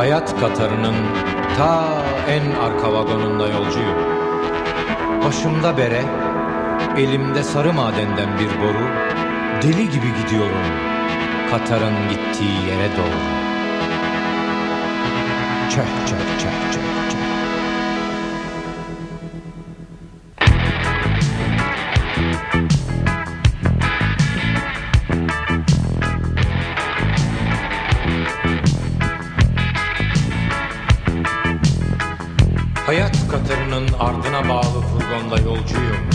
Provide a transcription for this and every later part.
Hayat Katarı'nın ta en arka vagonunda yolcuyum. Başımda bere, elimde sarı madenden bir boru, deli gibi gidiyorum Katar'ın gittiği yere doğru. Çeh çeh çeh çeh Hayat Katarı'nın ardına bağlı furgonda yolcuyum.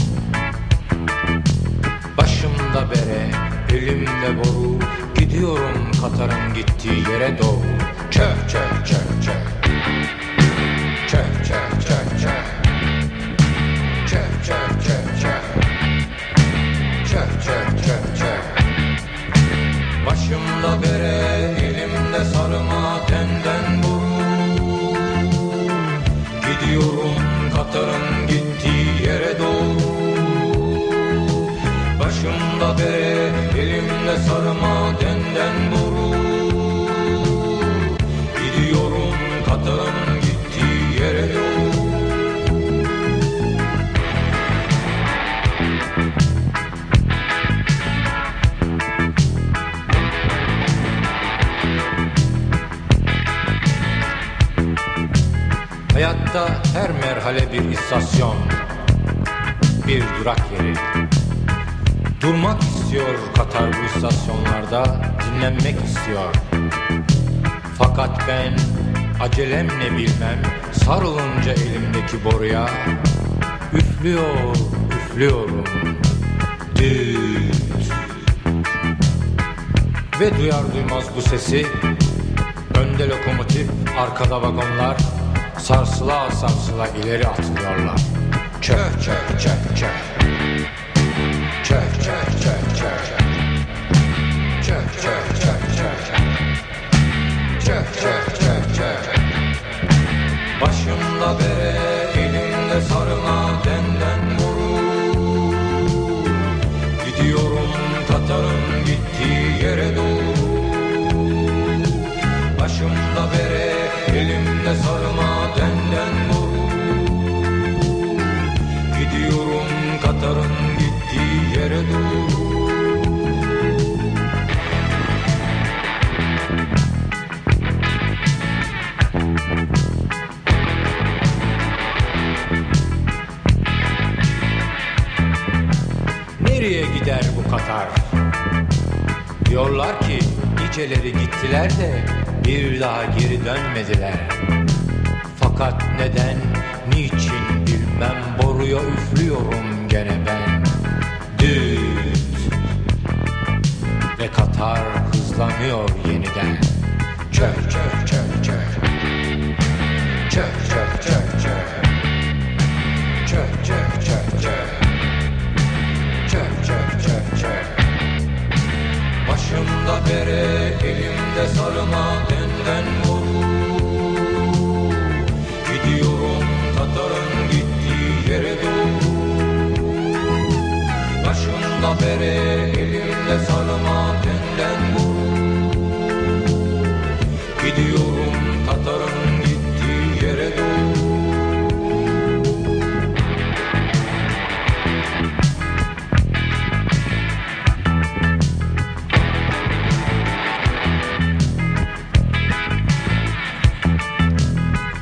Başımda bere, elimde boru, gidiyorum Katar'ın gittiği yere doğru. Çeh çeh çeh çeh. Gidiyorum Katar'ın gittiği yere doğru. Başımda bere, elimde sarma denden boru Hayatta her merhale bir istasyon, bir durak yeri. Durmak istiyor Katar bu istasyonlarda, dinlenmek istiyor. Fakat ben acelem ne bilmem, sarılınca elimdeki boruya, üflüyor, üflüyorum. Düt. Ve duyar duymaz bu sesi, önde lokomotif, arkada vagonlar, sarsıla sarsıla ileri atılıyorlar. Çöh çöh çöh çöh. Çöh çöh çöh çöh. Çöh gider bu Katar? Diyorlar ki niceleri gittiler de bir daha geri dönmediler. Fakat neden, niçin bilmem boruya üflüyorum gene ben. Düt ve Katar hızlanıyor yeniden. Çök çök.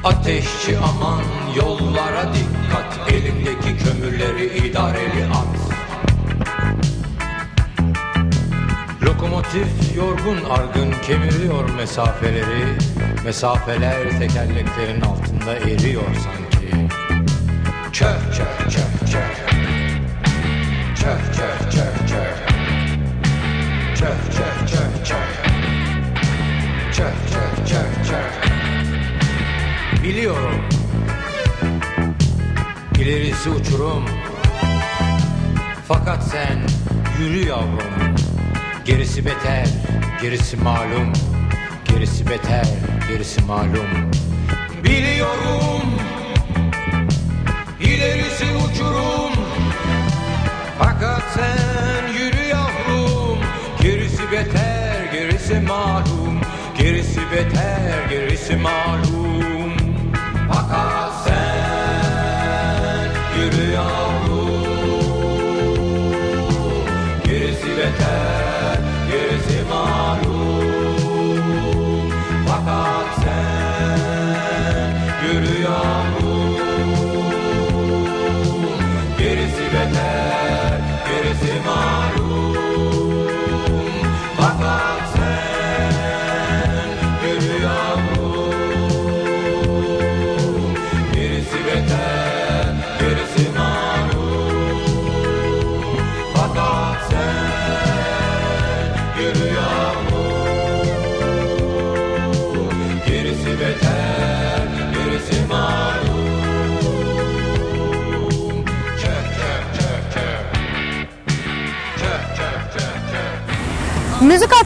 Ateşçi aman yollara dikkat. Elimdeki kömürleri idareli at. Lokomotif yorgun argın kemiriyor mesafeleri. Mesafeler tekerleklerin altında eriyor sanki. Çöh çöh Çöh çöh. Çöh çöh Çöh çöh. Çöh İlerisi uçurum. Fakat sen yürü yavrum. Gerisi beter, gerisi malum. Gerisi beter, gerisi malum. Biliyorum İlerisi uçurum. Fakat sen yürü yavrum. Gerisi beter, gerisi malum. Gerisi beter, gerisi malum gerisi Müzik at